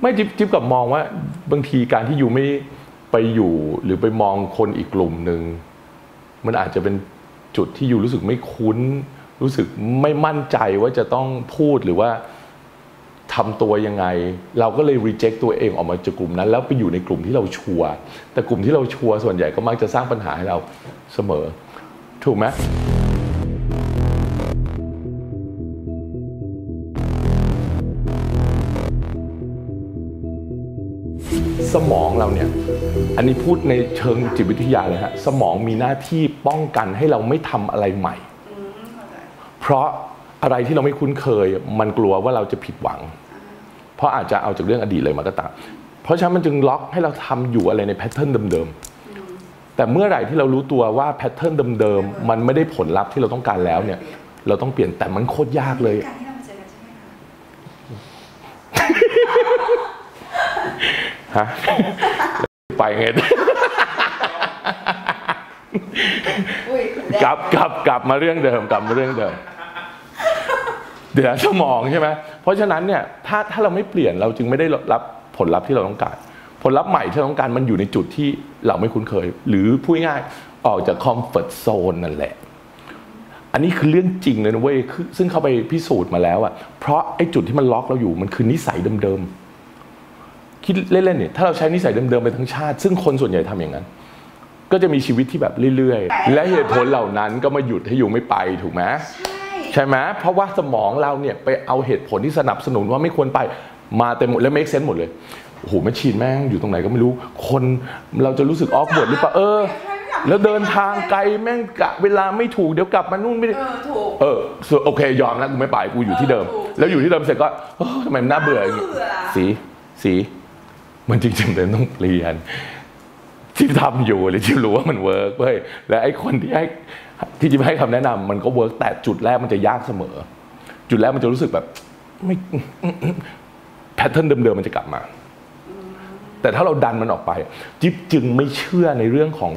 ไม่จิ๊บจิ๊บกับมองว่าบางทีการที่อยู่ไม่ไปอยู่หรือไปมองคนอีกกลุ่มหนึ่งมันอาจจะเป็นจุดที่อยู่รู้สึกไม่คุ้น รู้สึกไม่มั่นใจว่าจะต้องพูดหรือว่าทำตัวยังไง เราก็เลย reject ตัวเองออกมาจากกลุ่มนั้น แล้วไปอยู่ในกลุ่มที่เราชัวร์แต่กลุ่มที่เราชัวร์ส่วนใหญ่ก็มักจะสร้างปัญหาให้เราเสมอ ถูกไหม สมองเราเนี่ย อันนี้พูดในเชิงจิตวิทยาเลยฮะ สมองมีหน้าที่ป้องกันให้เราไม่ทำอะไรใหม่ เพราะอะไรที่เราไม่คุ้นเคย มันกลัวว่าเราจะผิดหวัง เพราะอาจจะเอาจากเรื่องอดีตเลยมาก็ตาม เพราะฉะนั้นมันจึงล็อกให้เราทำอยู่อะไรในแพทเทิร์นเดิมๆ แต่เมื่อไหร่ที่เรารู้ตัวว่าแพทเทิร์นเดิมๆ มันไม่ได้ผลลัพธ์ที่เราต้องการแล้วเนี่ย เราต้องเปลี่ยนแต่มันโคตรยากเลย การที่เรามาเจอกันใช่ไหมคะฮะไปไงอุ้ยกลับกลับกลับมาเรื่องเดิมกลับมาเรื่องเดิม เดี๋ยวสมองใช่ไหมเพราะฉะนั้นเนี่ยถ้าถ้าเราไม่เปลี่ยนเราจึงไม่ได้รับผลลัพธ์ที่เราต้องการ ผลลัพธ์ใหม่ที่เราต้องการมันอยู่ในจุดที่เราไม่คุ้นเคย หรือพูดง่ายๆออกจากคอมฟอร์ทโซนนั่นแหละ อันนี้คือเรื่องจริงเลยนะเว้ยคือซึ่งเขาไปพิสูจน์มาแล้วอะเพราะไอ้จุดที่มันล็อกเราอยู่มันคือนิสัยเดิมๆ คิดเล่นๆเนี่ยถ้าเราใช้นิสัยเดิมๆไปทั้งชาติ ซึ่งคนส่วนใหญ่ทำอย่างนั้น ก็จะมีชีวิตที่แบบเรื่อยๆ และเหตุผลเหล่านั้นก็มาหยุดให้อยู่ไม่ไปถูกไหมใช่ใช่ไหมเพราะว่าสมองเราเนี่ยไปเอาเหตุผลที่สนับสนุนว่าไม่ควรไปมาเต็มหมดแล้ว make sense หมดเลยโอ้โหแม่ชีนแม่งอยู่ตรงไหนก็ไม่รู้คนเราจะรู้สึกออกบทหรือเปล่าเออ แล้วเดินทางไกลแม่งกะเวลาไม่ถูกเดี๋ยวกลับมานู่นไม่ได้เออถูกเออส่วนโอเคยอมแล้วกูไม่ไปกูอยู่ที่เดิมเออถูกแล้วอยู่ที่เดิมเสร็จก็เออทำไมมันน่าเบื่ออย่างงี้เบื่อสีสี มันจริงๆเลยต้องเปลี่ยน ที่ทำอยู่หรือที่รู้ว่ามันเวิร์กเว้ยและไอ้คนที่ให้ที่จะให้คำแนะนำมันก็เวิร์กแต่จุดแรกมันจะยากเสมอ จุดแรกมันจะรู้สึกแบบไม่แพทเทิร์นเดิมๆมันจะกลับมา แต่ถ้าเราดันมันออกไป จิ๊บจึงไม่เชื่อในเรื่องของ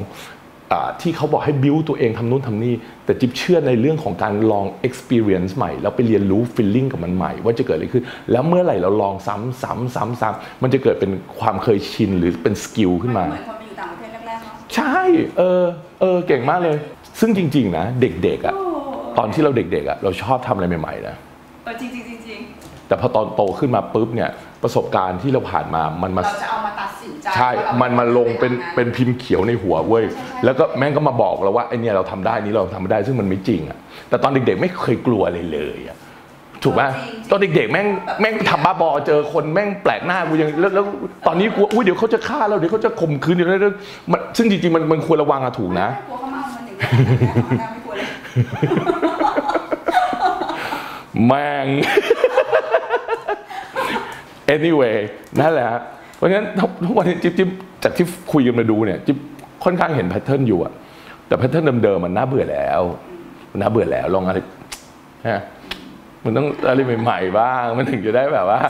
ที่เขาบอกให้บิวตัวเองทำนู่นทำนี่ แต่จิ๊บเชื่อในเรื่องของการลอง experience ใหม่ แล้วไปเรียนรู้ feeling กับมันใหม่ ว่าจะเกิดอะไรขึ้น แล้วเมื่อไหร่เราลองซ้ำซ้ำซ้ำซ้ำมันจะเกิดเป็นความเคยชินหรือเป็นสกิลขึ้นมา เหมือนคนไปอยู่ต่างประเทศแรกๆเนาะใช่ เออ เออ เก่งมากเลย ซึ่งจริง ๆ นะ เด็กๆอะโอ้ตอนที่เราเด็กๆอะเราชอบทำอะไรใหม่ๆนะ เออจริงจริงจริงจริง แต่พอตอนโตขึ้นมาปุ๊บเนี่ยประสบการณ์ที่เราผ่านมามันมา เราจะเอามาตัดสินใจใช่ ว่าเรามันมาลงเป็นไทำงเป็นพิมพ์เขียวในหัวเว้ยใช่ใช่แล้วก็แม่งก็มาบอกเราว่าไอเนี่ยเราทำได้นี้เราทำไม่ได้ซึ่งมันไม่จริงอะแต่ตอนเด็กๆไม่เคยกลัวอะไรเลยอะถูกไหมตอนเด็กๆแม่งแม่งทำบ้าบอเจอคนแม่งแปลกหน้ากูยังแล้วแล้วตอนนี้กูอุ้ยเดี๋ยวเขาจะฆ่าเราเดี๋ยวเขาจะข่มขืนเดี๋ยวแล้วมันซึ่งจริงๆมันมันควรระวังอะถูกนะกลัวเขามาเอาเงินอย่างเงี้ยไม่กลัวเลย แม่ง anyway นั่นแหละฮะเพราะฉะนั้นทุกวันนี้จิ๊บจิ๊บจากที่คุยกันมาดูเนี่ยจิ๊บค่อนข้างเห็นแพทเทิร์นอยู่อะแต่แพทเทิร์นเดิมๆมันน่าเบื่อแล้วมันน่าเบื่อแล้วลองอะไรฮะมันต้องอะไรใหม่ๆบ้างมันถึงจะได้แบบว่า